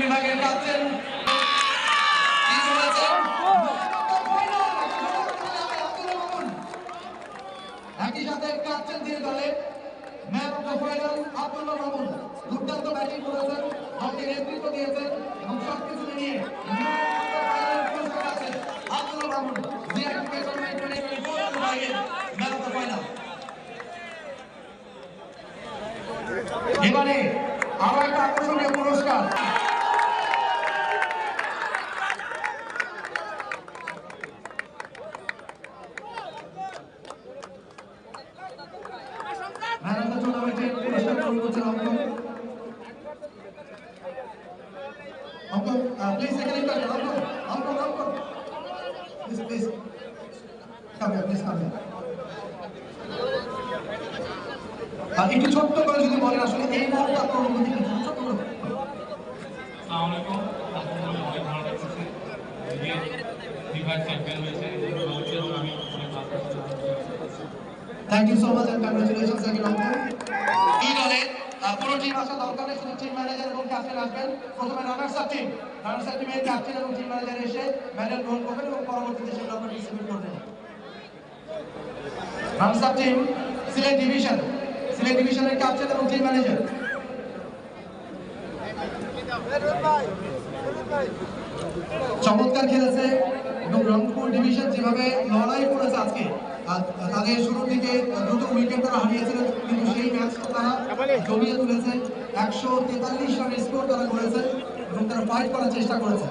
বিভাগের ক্যাপ্টেন একই সাথে ক্যাপ্টেন তিনি দলের ম্যান অফ দ্য দুর্দান্ত ব্যাটিং করেছেন দলকে নেতৃত্ব দিয়েছেন এবং সবকিছু প্লিজ এখানে একটু হিয়ার আর একটু ছোট্ট বলেন আসলে এই মুহূর্তে আপনার অনুভূতি কি ছোট্ট করে আসসালামু আলাইকুম আপনাদের অনেক ভালো লাগতেছে ফিফা চ্যাম্পিয়ন হয়েছে আমি লাগছে thank you so much and congratulations again Ankan এই দলে পুরো টিম আসা দরকার নেই শুধু টিম ম্যানেজার এবং ক্যাপ্টেন আসবেন। প্রথমে runners up team runners up টিমের ক্যাপ্টেন এবং টিম ম্যানেজার এসে মেডেল গ্রহণ করবেন এবং পরবর্তীতে সেগুলো আপনারা ডিস্ট্রিবিউট করবেন runners up team Sylhet division Sylhet ডিভিশনের ক্যাপ্টেন এবং টিম ম্যানেজার চমৎকার খেলেছে এবং রংপুর ডিভিশন যেভাবে লড়াই করেছে আজকে তাদের শুরুর দিকে দুটো উইকেট তারা হারিয়েছিলেন, কিন্তু সেই ম্যাচটা তারা জমিয়ে তুলেছে। একশো তেতাল্লিশ রানের স্কোর তারা করেছে এবং তারা ফাইট করার চেষ্টা করেছে।